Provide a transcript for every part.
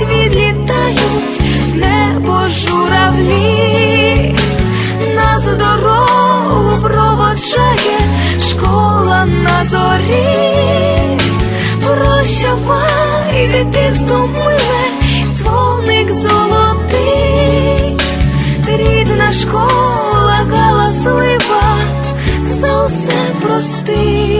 Відлітають, відлітають в небо журавлі, нас в дорогу проводжає школа на зорі. Прощавай, дитинство миле, дзвоник золотий, рідна школа галаслива, за усе прости.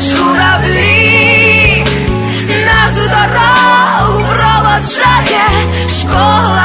журавлі, нас у дорогу проводжає. Школа